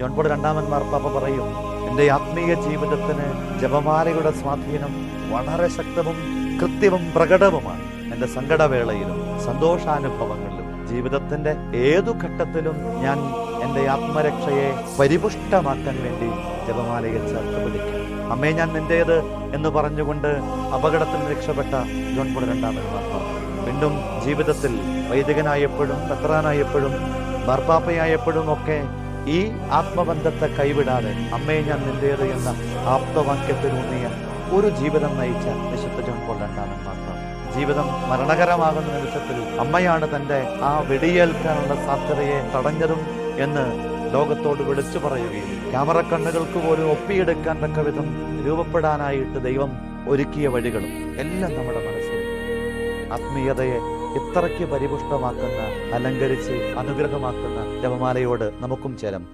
John Paul രണ്ടാമൻ മാർപ്പാപ്പ പറയും എന്റെ ആത്മീയ ജീവിതത്തിന് ജപമാലയുടെ സ്വാധീനം വളരെ ശക്തവും കൃത്യവും പ്രകടവുമാണ്. എന്റെ സങ്കടവേളയിലും സന്തോഷാനുഭവങ്ങളിലും ജീവിതത്തിന്റെ ഏതു ഘട്ടത്തിലും ഞാൻ എന്റെ ആത്മരക്ഷയെ പരിപുഷ്ടമാക്കാൻ വേണ്ടി ജപമാലയെ ചേർത്ത് പിടിക്കും അമ്മേ ഞാൻ നിന്റേത് എന്ന് പറഞ്ഞുകൊണ്ട് അപകടത്തിൽ രക്ഷപ്പെട്ട ജോൺ പോൾ രണ്ടാമൻ മാർപ്പാപ്പ. വീണ്ടും ജീവിതത്തിൽ വൈദികനായപ്പോഴും പത്രാനായപ്പോഴും മാർപ്പാപ്പയായപ്പോഴും ഒക്കെ ഈ ആത്മബന്ധത്തെ കൈവിടാതെ അമ്മയെ ഞാൻ നിന്റേത് എന്ന ആപ്തവാക്യത്തിലൂന്നിയ ഒരു ജീവിതം നയിച്ച വിശുദ്ധ ജോൺ പോൾ രണ്ടാമൻ മാത്രം. ജീവിതം മരണകരമാകുന്ന നിമിഷത്തിൽ അമ്മയാണ് തന്റെ ആ വെടിയേൽക്കാനുള്ള സാധ്യതയെ തടഞ്ഞതും എന്ന് ലോകത്തോട് വിളിച്ചു പറയുകയും ക്യാമറ കണ്ണുകൾക്ക് പോലും ഒപ്പിയെടുക്കാൻ തക്ക വിധം രൂപപ്പെടാനായിട്ട് ദൈവം ഒരുക്കിയ വഴികളും എല്ലാം നമ്മുടെ മനസ്സിൽ ആത്മീയതയെ ഇത്രയ്ക്ക് പരിപുഷ്ടമാക്കുന്ന അലങ്കരിച്ച് അനുഗ്രഹമാക്കുന്ന ജപമാലയോട് നമുക്കും ചേരാം.